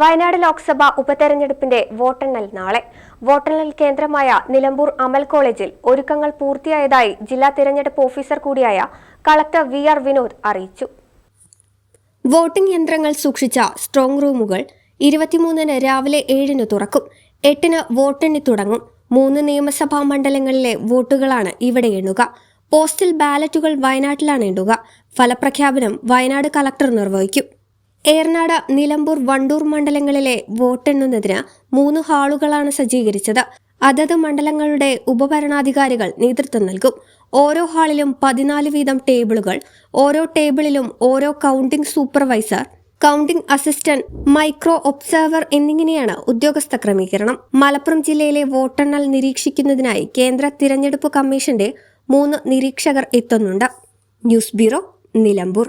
വയനാട് ലോക്സഭ ഉപതെരഞ്ഞെടുപ്പിന്റെ വോട്ടെണ്ണൽ നാളെ. വോട്ടെണ്ണൽ കേന്ദ്രമായ നിലമ്പൂർ അമൽ കോളേജിൽ ഒരുക്കങ്ങൾ പൂർത്തിയായതായി ജില്ലാ തിരഞ്ഞെടുപ്പ് ഓഫീസർ കൂടിയായ കളക്ടർ വി ആർ വിനോദ് അറിയിച്ചു. വോട്ടിംഗ് യന്ത്രങ്ങൾ സൂക്ഷിച്ച സ്ട്രോങ് റൂമുകൾ ഇരുപത്തിമൂന്നിന് രാവിലെ ഏഴിന് തുറക്കും എട്ടിന് വോട്ടെണ്ണി തുടങ്ങും. മൂന്ന് നിയമസഭാ മണ്ഡലങ്ങളിലെ വോട്ടുകളാണ് ഇവിടെ എണ്ണുക. പോസ്റ്റൽ ബാലറ്റുകൾ വയനാട്ടിലാണ് എണ്ണുക. ഫലപ്രഖ്യാപനം വയനാട് കളക്ടർ നിർവഹിക്കും. ഏർനാട് നിലമ്പൂർ വണ്ടൂർ മണ്ഡലങ്ങളിലെ വോട്ടെണ്ണുന്നതിന് മൂന്ന് ഹാളുകളാണ് സജ്ജീകരിച്ചത്. അതത് മണ്ഡലങ്ങളുടെ ഉപഭരണാധികാരികൾ നേതൃത്വം നൽകും. ഓരോ ഹാളിലും പതിനാല് വീതം ടേബിളുകൾ ഓരോ ടേബിളിലും ഓരോ counting supervisor counting assistant micro observer എന്നിങ്ങനെയാണ് ഉദ്യോഗസ്ഥ ക്രമീകരണം. മലപ്പുറം ജില്ലയിലെ വോട്ടെണ്ണൽ നിരീക്ഷിക്കുന്നതിനായി കേന്ദ്ര തിരഞ്ഞെടുപ്പ് കമ്മീഷന്റെ മൂന്ന് നിരീക്ഷകർ എത്തുന്നുണ്ട്. News bureau Nilambur.